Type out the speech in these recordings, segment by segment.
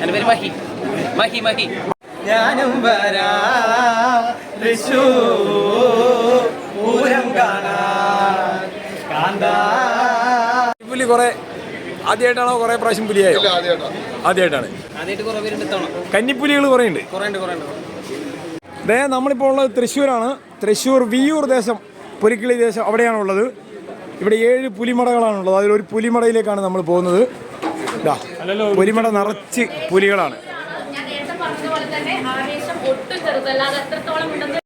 എന്റെ പേര് മഹി. മഹി മഹി. ഞാനും വരാം. തൃശൂർ പൂരം കാണാൻ. കാന്താ. പുലി കുറെ ആദ്യമായിട്ടാണോ കുറെ പ്രാവശ്യം പുലിയായോ? ആദ്യമായിട്ടാണ്. കന്നിപ്പുലികൾ കുറേ ഉണ്ട് ദേ നമ്മളിപ്പോൾ ഉള്ളത് തൃശ്ശൂരാണ്. തൃശ്ശൂർ വിയൂർ ദേശം പുലിക്കിളി ദേശം അവിടെയാണ് ഉള്ളത് ഇവിടെ ഏഴ് പുലിമടകളാണുള്ളത്. അതിലൊരു പുലിമടയിലേക്കാണ് നമ്മൾ പോകുന്നത്. ദാ, പുലിമട നിറച്ച് പുലികളാണ്. ഞാൻ നേരത്തെ പറഞ്ഞ തന്നെ ആവേശം ഒട്ടും ചെറുതല്ല അത് എത്രത്തോളം ഉണ്ടെന്ന്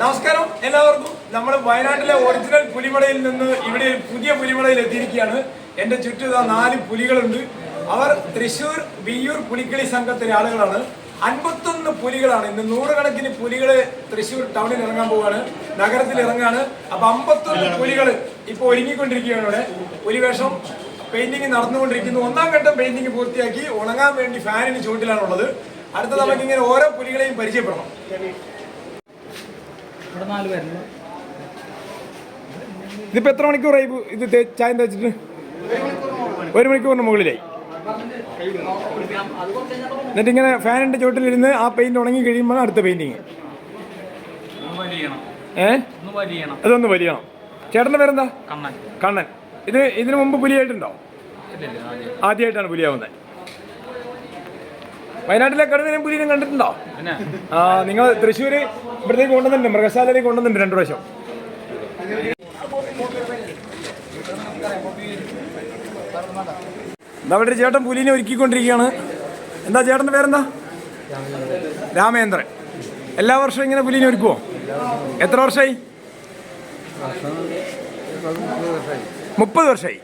നമസ്കാരം എല്ലാവർക്കും. നമ്മൾ വയനാട്ടിലെ ഒറിജിനൽ പുലിമടയിൽ നിന്ന് ഇവിടെ ഒരു പുതിയ പുലിമടയിൽ എത്തിയിരിക്കുകയാണ്. എന്റെ ചുറ്റും നാല് പുലികളുണ്ട്. അവർ തൃശൂർ വിയ്യൂർ പുലിക്കളി സംഘത്തിലെ ആളുകളാണ്. അൻപത്തൊന്ന് പുലികളാണ്. ഇന്ന് നൂറുകണക്കിന് പുലികൾ തൃശ്ശൂർ ടൗണിൽ ഇറങ്ങാൻ പോവുകയാണ്. നഗരത്തിൽ ഇറങ്ങാണ് അപ്പൊ അമ്പത്തൊന്ന് പുലികൾ ഇപ്പൊ ഒരുങ്ങിക്കൊണ്ടിരിക്കുകയാണ് ഇവിടെ. പുലിവേഷം പെയിന്റിങ് നടന്നുകൊണ്ടിരിക്കുന്നു. ഒന്നാം ഘട്ടം പെയിന്റിങ് പൂർത്തിയാക്കി ഉണങ്ങാൻ വേണ്ടി ഫാനിന് ചൂണ്ടിലാണുള്ളത് അടുത്ത നമുക്ക് ഇങ്ങനെ ഓരോ പുലികളെയും പരിചയപ്പെടണം. ഇതിപ്പോ എത്ര മണിക്കൂറായി ആയി ഇത് ചായ തേച്ചിട്ട്? ഒരു മണിക്കൂറിന് മുകളിലായി. എന്നിട്ട് ഇങ്ങനെ ഫാനിന്റെ ചുവട്ടിലിരുന്ന് ആ പെയിന്റ് ഉണങ്ങി കഴിയുമ്പോൾ അടുത്ത പെയിന്റിങ്. ഏ? അതൊന്ന് വലിയണം. ചേട്ടന്റെ പേരെന്താ? കണ്ണൻ. കണ്ണൻ. ഇത് ഇതിനു മുമ്പ് പുലിയായിട്ടുണ്ടോ? ആദ്യമായിട്ടാണ് പുലിയാവുന്നത്. വയനാട്ടിലെ കടുവനും പുലിനും കണ്ടിട്ടുണ്ടോ? ആ നിങ്ങൾ തൃശ്ശൂർ ഇവിടത്തേക്ക് കൊണ്ടുവന്നിട്ടുണ്ട് മൃഗശാലയിലേക്ക് കൊണ്ടുവന്നിട്ടുണ്ട് രണ്ടു പ്രാവശ്യം. എന്താ അവിടെ ഒരു ചേട്ടൻ പുലിനെ ഒരുക്കിക്കൊണ്ടിരിക്കുകയാണ്. എന്താ ചേട്ടന്റെ പേരെന്താ? രാമേന്ദ്രൻ. എല്ലാ വർഷവും ഇങ്ങനെ പുലിനെ ഒരുക്കുവോ? എത്ര വർഷമായി മുപ്പത് വർഷമായി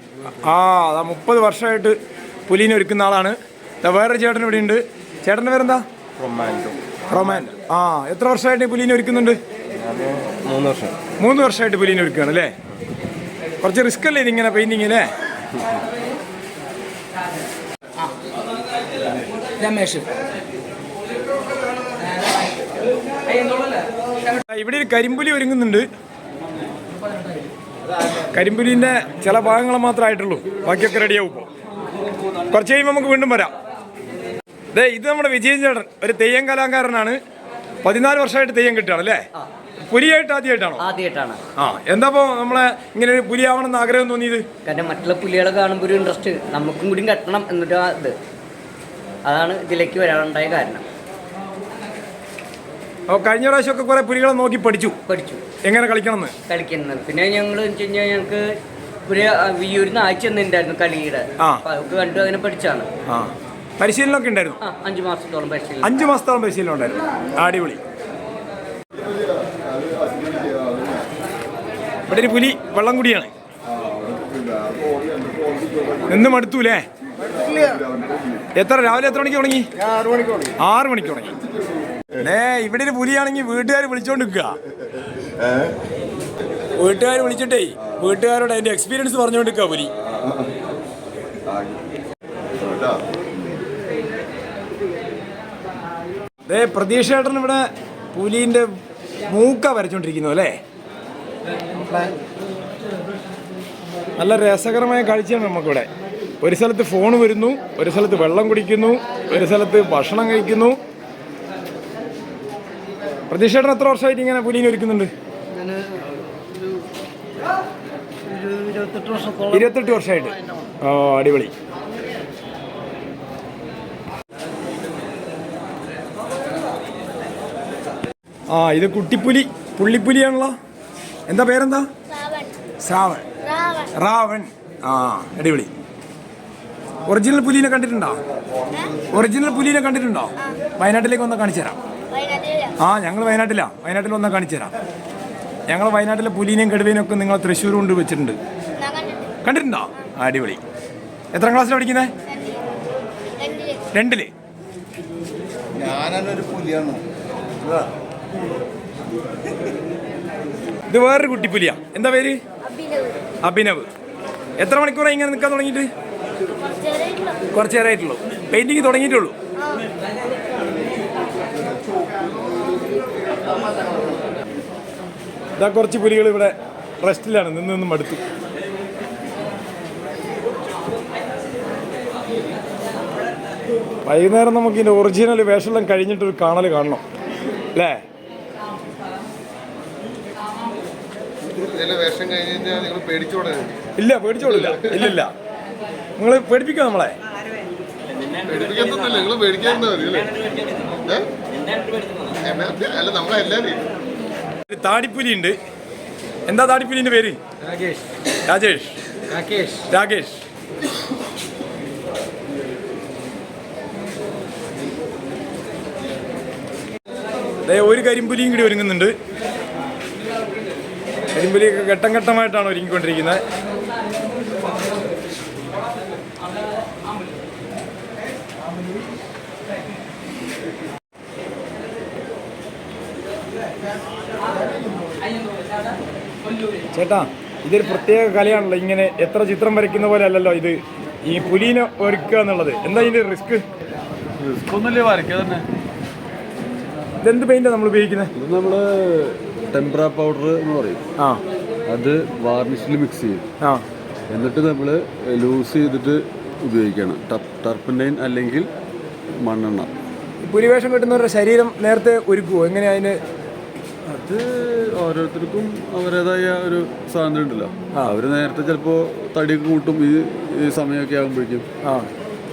ആ അതാ മുപ്പത് വർഷമായിട്ട് പുലിനെ ഒരുക്കുന്ന ആളാണ്. വേറൊരു ചേട്ടൻ ഇവിടെ ഉണ്ട്. ചേട്ടന്റെ പേരെന്താ? റൊമാൻഡോ. ആ എത്ര വർഷമായിട്ട് ഈ പുലിനെ ഒരുക്കുന്നുണ്ട്? മൂന്ന് വർഷം. മൂന്ന് വർഷമായിട്ട് പുലിനെ ഒരുക്കുകയാണ് അല്ലേ? കുറച്ച് റിസ്ക് അല്ലേ ഇതിങ്ങനെ പെയിന്റിങ് അല്ലേ ഇവിടെ ഒരു കരിമ്പുലി ഒരുങ്ങുന്നുണ്ട്. കരിമ്പുലിന്റെ ചില ഭാഗങ്ങൾ മാത്രമായിട്ടുള്ളൂ. ബാക്കിയൊക്കെ റെഡിയാവും ഇപ്പോൾ കുറച്ച് കഴിയുമ്പോൾ നമുക്ക് വീണ്ടും വരാം. അതെ ഇത് നമ്മുടെ വിജയൻ ചേട്ടൻ ഒരു തെയ്യം കലാകാരനാണ്. പതിനാല് വർഷമായിട്ട് തെയ്യം കിട്ടുകയാണ് അല്ലേ? പുലിയായിട്ട് ആദ്യമായിട്ടാണോ? ആദ്യമായിട്ടാണ്. ആ എന്താപ്പോ നമ്മളെ ഇങ്ങനെ ഒരു പുലിയാവണമെന്ന് ആഗ്രഹം തോന്നിയത്? കാരണം മറ്റുള്ള പുലികളെ കാണുമ്പോൾ ഒരു ഇൻട്രസ്റ്റ് നമുക്കും കൂടി കെട്ടണം എന്നിട്ട് ആ ഇത്. അതാണ് ഇതിലേക്ക് വരാനുണ്ടായ കാരണം. അപ്പോൾ കഴിഞ്ഞ പ്രാവശ്യമൊക്കെ കുറേ പുലികളെ നോക്കി പഠിച്ചു. പഠിച്ചു. എങ്ങനെ കളിക്കണം കളിക്കുന്നത്. പിന്നെ ഞങ്ങൾ വെച്ച് കഴിഞ്ഞാൽ ഞങ്ങൾക്ക് ഒരു വിയൂരിന്ന് ആഴ്ച ഉണ്ടായിരുന്നു കളിയുടെ. അപ്പോൾ അതൊക്കെ കണ്ടു അങ്ങനെ പഠിച്ചാണ് ആ. പരിശീലനമൊക്കെ ഉണ്ടായിരുന്നു ആ അഞ്ചു മാസത്തോളം പരിശീലനം. അഞ്ച് മാസത്തോളം പരിശീലനം ഉണ്ടായിരുന്നു. അടിപൊളി. ഇവിടെ ഒരു പുലി വെള്ളം കുടിയാണ്. നിന്ന് മടുത്തൂലേ? എത്ര രാവിലെ എത്ര മണിക്ക് തുടങ്ങി. ആറ് മണിക്ക് തുടങ്ങി. ഇവിടെ ഒരു പുലിയാണെങ്കിൽ വീട്ടുകാർ വിളിച്ചോണ്ട് നിൽക്കുക വീട്ടുകാർ വിളിച്ചിട്ടേ വീട്ടുകാരോട് അതിന്റെ എക്സ്പീരിയൻസ് പറഞ്ഞുകൊണ്ട് നിൽക്കുക പുലി. ദേ പ്രതീക്ഷ ഏട്ടൻ ഇവിടെ പുലിന്റെ മൂക്ക വരച്ചോണ്ടിരിക്കുന്നു അല്ലേ? നല്ല രസകരമായ കാഴ്ചയാണ് നമുക്കിവിടെ. ഒരു സ്ഥലത്ത് ഫോൺ വരുന്നു ഒരു സ്ഥലത്ത് വെള്ളം കുടിക്കുന്നു ഒരു സ്ഥലത്ത് ഭക്ഷണം കഴിക്കുന്നു. പ്രതീക്ഷ ഏട്ടൻ എത്ര വർഷമായിട്ട് ഇങ്ങനെ പുലിനെ ഒരുക്കുന്നുണ്ട്? ഇരുപത്തെട്ട് വർഷമായിട്ട്. ഓ അടിപൊളി. ആ ഇത് കുട്ടിപ്പുലി പുള്ളിപ്പുലിയാണല്ലോ. എന്താ പേരെന്താ? ശ്രാവൺ റാവൺ ആ അടിപൊളി. ഒറിജിനൽ പുലിനെ കണ്ടിട്ടുണ്ടോ? ഒറിജിനൽ പുലിനെ കണ്ടിട്ടുണ്ടോ? വയനാട്ടിലേക്ക് ഒന്ന് കാണിച്ചു തരാം. ആ ഞങ്ങൾ വയനാട്ടിലാ. വയനാട്ടിൽ വന്നാൽ കാണിച്ചു തരാം. ഞങ്ങൾ വയനാട്ടിലെ പുലിനെയും കടുവേനെയും ഒക്കെ നിങ്ങൾ തൃശ്ശൂർ കൊണ്ട് വെച്ചിട്ടുണ്ട്. കണ്ടിട്ടുണ്ടോ? അടിപൊളി. എത്ര ക്ലാസ്സിലാണ് പഠിക്കുന്നത് രണ്ടിൽ. ഞാനൊരു പുലിയാണ്. ഇത്. വേറൊരു കുട്ടിപ്പുലിയാ എന്താ പേര്? അഭിനവ്. എത്ര മണിക്കൂറായി ഇങ്ങനെ നിൽക്കാൻ തുടങ്ങിയിട്ട്? കുറച്ച് നേരമായിട്ടുള്ളൂ പെയിന്റിങ് തുടങ്ങിയിട്ടുള്ളൂ? ഇതാ കുറച്ച് പുലികൾ ഇവിടെ റെസ്റ്റിലാണ്. നിന്ന് നിന്ന് മടുത്തു. വൈകുന്നേരം നമുക്ക് ഇതിന്റെ ഒറിജിനൽ വേഷമെല്ലാം കഴിഞ്ഞിട്ടൊരു കാണൽ കാണണം. അല്ലേ? ഇല്ല പേടിച്ചോളില്ല ഇല്ലില്ല. നിങ്ങൾ പേടിപ്പിക്കോ നമ്മളെ? പേടിപ്പിക്കുന്നില്ല നിങ്ങൾ പേടിക്കാൻ അല്ലേ നമ്മളെല്ലാവരും ഒരു താടിപ്പുലി ഉണ്ട് എന്താ താടിപ്പുലിന്റെ പേര്? രാകേഷ്. രാജേഷ് രാകേഷ്. രാകേഷ്. ഒരു കരിമ്പുലിയും കൂടി ഒരുങ്ങുന്നുണ്ട്. കരിമ്പുലിയൊക്കെ ഘട്ടം ഘട്ടമായിട്ടാണ് ഒരുങ്ങിക്കൊണ്ടിരിക്കുന്നത്. ചേട്ടാ ഇതൊരു പ്രത്യേക കലയാണല്ലോ. ഇങ്ങനെ എത്ര ചിത്രം വരയ്ക്കുന്ന പോലെ അല്ലല്ലോ ഇത്. ഈ പുലിനെ ഒരുക്കുക എന്നുള്ളത്. എന്താ ഇതിന്റെ റിസ്ക്? ഒന്നുമില്ല വരയ്ക്കുക തന്നെ. ഇതെന്ത് പെയിന്റാണ് നമ്മൾ ഉപയോഗിക്കുന്നത് ഇത് നമ്മൾ ടെമ്പറ പൗഡർ എന്ന് പറയും. ആ. അത് വാർണിഷിൽ മിക്സ് ചെയ്യും. ആ. എന്നിട്ട് നമ്മൾ ലൂസ് ചെയ്തിട്ട് ഉപയോഗിക്കണം. ടർപ്പന്റൈൻ അല്ലെങ്കിൽ മണ്ണെണ്ണ. പുലിവേഷം കിട്ടുന്നവരുടെ ശരീരം നേരത്തെ ഒരുക്കുമോ എങ്ങനെയാ അതിന്? അത് ഓരോരുത്തർക്കും അവരുടേതായ ഒരു സാധനം ഉണ്ടല്ലോ. അവർ നേരത്തെ ചിലപ്പോൾ തടി കൂട്ടും ഈ ഈ സമയമൊക്കെ ആകുമ്പോഴേക്കും. ആ.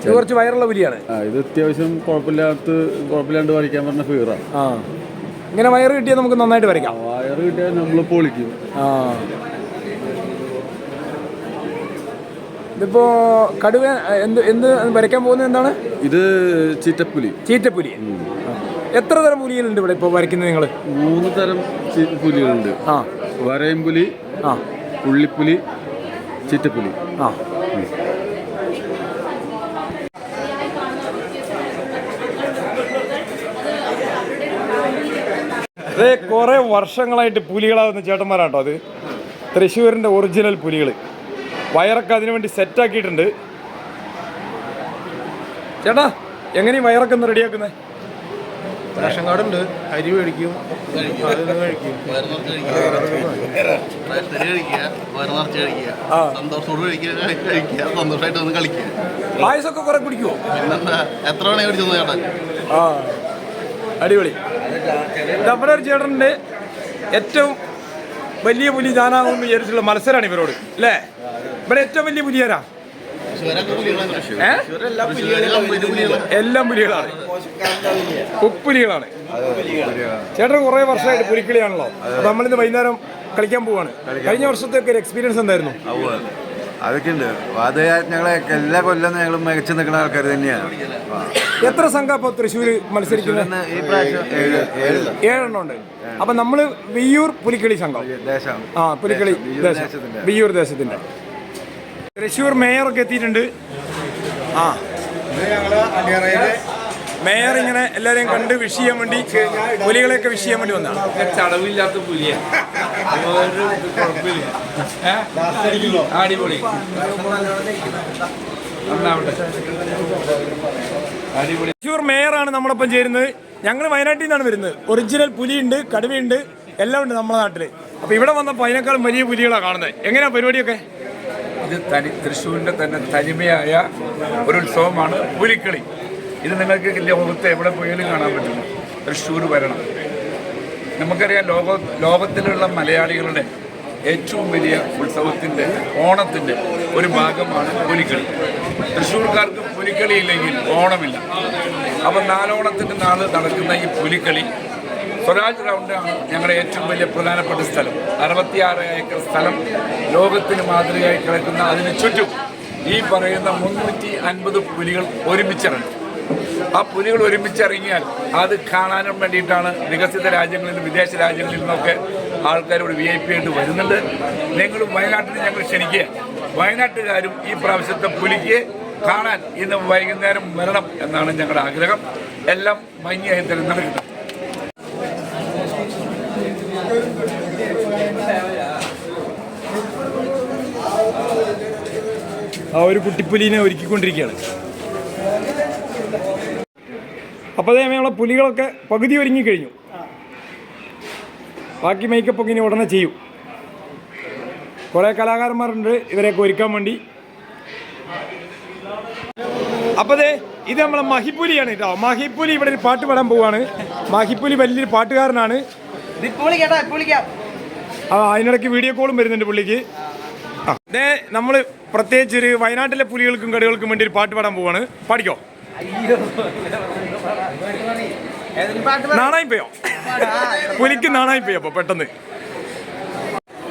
ഇത് കുറച്ച് വയറുള്ള പുലിയാണ്. ആ ഇത് അത്യാവശ്യം കുഴപ്പമില്ലാത്ത കുഴപ്പമില്ലാണ്ട് വരയ്ക്കാൻ പറഞ്ഞ ഫീറാണ് ആ. ഇങ്ങനെ വയറ് കിട്ടിയാൽ നമുക്ക് നന്നായിട്ട് വരയ്ക്കാം. വയറ് കിട്ടിയാൽ നമ്മൾ പൊളിക്കും. ആ. ഇതിപ്പോ കടുവ എന്ത് എന്ത് വരയ്ക്കാൻ പോകുന്നത് എന്താണ്? ഇത് ചീറ്റപ്പുലി. ചീറ്റപ്പുലി. എത്ര തരം പുലികളുണ്ട് ഇവിടെ ഇപ്പോൾ വരയ്ക്കുന്നത് നിങ്ങൾ മൂന്ന് തരം ചീ- പുലികളുണ്ട്. ആ. വരയമ്പുലി ആ. പുള്ളിപ്പുലി ചിറ്റപ്പുലി. ആ. അതെ കുറെ വർഷങ്ങളായിട്ട് പുലികളാവുന്ന ചേട്ടന്മാരാട്ടോ അത്. തൃശ്ശൂരിന്റെ ഒറിജിനൽ പുലികൾ വയറൊക്കെ അതിനു വേണ്ടി സെറ്റാക്കിയിട്ടുണ്ട്. ചേട്ടാ എങ്ങനെയും വയറൊക്കെ ഒന്ന് റെഡിയാക്കുന്നത് റേഷൻ കാർഡ് ഉണ്ട് അരി മേടിക്കും. കഴിക്കും. സന്തോഷമായിട്ട് ഒന്ന് കളിക്കുക. പായസമൊക്കെ കുറെ കുടിക്കുമോ പിന്നെന്താ? എത്ര ആ. അടിപൊളി. നമ്മുടെ ഒരു ചേട്ടന്റെ ഏറ്റവും വലിയ പുലി ഞാനാകുമെന്ന് വിചാരിച്ചുള്ള മത്സരമാണ് ഇവരോട്. അല്ലേ? ഇവിടെ ഏറ്റവും വലിയ പുലിയാരാ? എല്ലാം പുലികളാണ്. ഉപ്പുലികളാണ്. ചേട്ടൻ കുറെ വർഷമായിട്ട് പുലിക്കളിയാണല്ലോ. അപ്പൊ നമ്മളിന്ന് വൈകുന്നേരം കളിക്കാൻ പോവാണ്. കഴിഞ്ഞ വർഷത്തെ ഒരു എക്സ്പീരിയൻസ് എന്തായിരുന്നു? അതൊക്കെ ഉണ്ട് ഞങ്ങളെ എല്ലാ കൊല്ലം ഞങ്ങൾ മികച്ചു നിൽക്കുന്ന ആൾക്കാർ തന്നെയാണ്. എത്ര സംഘം ഇപ്പൊ തൃശ്ശൂർ മത്സരിക്കുന്നത്? ഏഴെണ്ണം ഉണ്ട്. അപ്പൊ നമ്മൾ വിയ്യൂർ പുലിക്കളി സംഘം. ആ പുലിക്കളി വിയ്യൂർ ദേശം. ദേശത്തിന്റെ. തൃശ്ശൂർ മേയറൊക്കെ എത്തിയിട്ടുണ്ട്. ആ. മേയർ ഇങ്ങനെ എല്ലാരെയും കണ്ട് വിഷ് ചെയ്യാൻ വേണ്ടി പുലികളെയൊക്കെ വിഷ് ചെയ്യാൻ വേണ്ടി വന്നതാണ്. ചടവില്ലാത്ത പുലിയ. ഒരു കുഴപ്പമില്ല. ഏ? അടിപൊളി. തൃശ്ശൂർ മേയറാണ് നമ്മളൊപ്പം ചേരുന്നത്. ഞങ്ങൾ വയനാട്ടിൽ നിന്നാണ് വരുന്നത്. ഒറിജിനൽ പുലിയുണ്ട് കടുവയുണ്ട് എല്ലാം ഉണ്ട് നമ്മുടെ നാട്ടിൽ അപ്പൊ ഇവിടെ വന്നപ്പോൾ അതിനേക്കാളും വലിയ പുലികളാണ് കാണുന്നത്. എങ്ങനെയാ പരിപാടിയൊക്കെ? ഇത് തനി തൃശ്ശൂരിന്റെ തന്നെ തനിമയായ ഒരു ഉത്സവമാണ് പുലിക്കളി. ഇത് നിങ്ങൾക്ക് ലോകത്ത് എവിടെ പോയാലും കാണാൻ പറ്റുന്നു തൃശ്ശൂർ വരണം. നമുക്കറിയാം ലോക ലോകത്തിലുള്ള മലയാളികളുടെ ഏറ്റവും വലിയ ഉത്സവത്തിന്റെ ഓണത്തിന്റെ ഒരു ഭാഗമാണ് പുലിക്കളി. തൃശ്ശൂർക്കാർക്ക് പുലിക്കളി ഇല്ലെങ്കിൽ ഓണമില്ല. അപ്പം നാലോണത്തിന്റെ നാൾ നടക്കുന്ന ഈ പുലിക്കളി സ്വരാജ് റൗണ്ടാണ് ഞങ്ങളുടെ ഏറ്റവും വലിയ പ്രധാനപ്പെട്ട സ്ഥലം. അറുപത്തിയാറ് ഏക്കർ സ്ഥലം ലോകത്തിന് മാതൃകയായി കിടക്കുന്ന അതിന് ചുറ്റും ഈ പറയുന്ന മുന്നൂറ്റി അൻപത് പുലികൾ ഒരുമിച്ചിറങ്ങും. ആ പുലികൾ ഒരുമിച്ചിറങ്ങിയാൽ അത് കാണാനും വേണ്ടിയിട്ടാണ് വികസിത രാജ്യങ്ങളിൽ നിന്നും വിദേശ രാജ്യങ്ങളിൽ നിന്നൊക്കെ ആൾക്കാർ ഒരു വി ഐ പി ആയിട്ട് വരുന്നുണ്ട്. നിങ്ങൾ വയനാട്ടിൽ ഞങ്ങൾ ക്ഷണിക്കുക വയനാട്ടുകാരും ഈ പ്രാവശ്യത്തെ പുലിക്ക് കാണാൻ ഇന്ന് വൈകുന്നേരം വരണം എന്നാണ് ഞങ്ങളുടെ ആഗ്രഹം. എല്ലാം ഭംഗിയായി തന്നെ ആ ഒരു കുട്ടിപ്പുലിനെ ഒരുക്കിക്കൊണ്ടിരിക്കുകയാണ്. അപ്പോൾ അതേ നമ്മളെ പുലികളൊക്കെ പകുതി ഒരുങ്ങി കഴിഞ്ഞു ബാക്കി മേക്കപ്പ് ഒക്കെ ഇനി ഉടനെ ചെയ്യും. കുറേ കലാകാരന്മാരുണ്ട് ഇവരെയൊക്കെ ഒരുക്കാൻ വേണ്ടി. അപ്പോൾ ദേ ഇത് നമ്മളെ മഹിപ്പുലിയാണ് കേട്ടോ മഹിപ്പുലി ഇവിടെ ഒരു പാട്ട് പാടാൻ പോവാണ്. മഹിപ്പുലി വലിയൊരു പാട്ടുകാരനാണ്. ആ അതിനിടയ്ക്ക് വീഡിയോ കോളും വരുന്നുണ്ട് പുള്ളിക്ക്. നമ്മൾ പ്രത്യേകിച്ച് ഒരു വയനാട്ടിലെ പുലികൾക്കും കടികൾക്കും വേണ്ടി ഒരു പാട്ട് പാടാൻ പോവാണ്. പാടിക്കോ. നാണായി പോയോ പുലിക്ക് നാണായി പോയോ അപ്പൊ പെട്ടെന്ന്?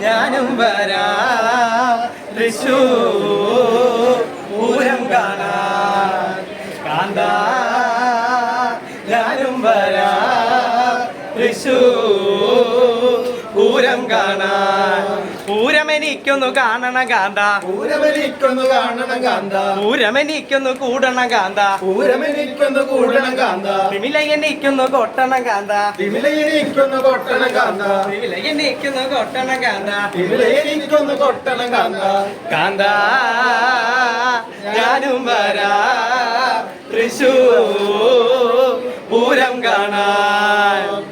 ഞാനും പൂരം കാണാ കാന്ത. ഞാനും വരാ പൂരം കാണാൻ. പൂരമെനിക്കൊന്നു കാണണ കാന്ത. പൂരമെനിക്കൊന്നു കാണണ കാന്ത. പൂരമെനിക്കൊന്നു കൂടണ കാന്ത. പൂരമെനിക്കൊന്നു കൂടണ കാന്ത. വിമില എനിക്കൊന്നു കൊട്ടണ കാന്ത. വിമിലയെനിക്കൊന്ന് കൊട്ടണ കാന്ത. വിമില കൊട്ടണ കൊട്ടണം കാന്ത. വിമിലയെനിക്കൊന്ന് കൊട്ടണ കാന്ത. കാന്ത ഞാനും വരാ. തൃശൂർ പൂരം കാണാൻ.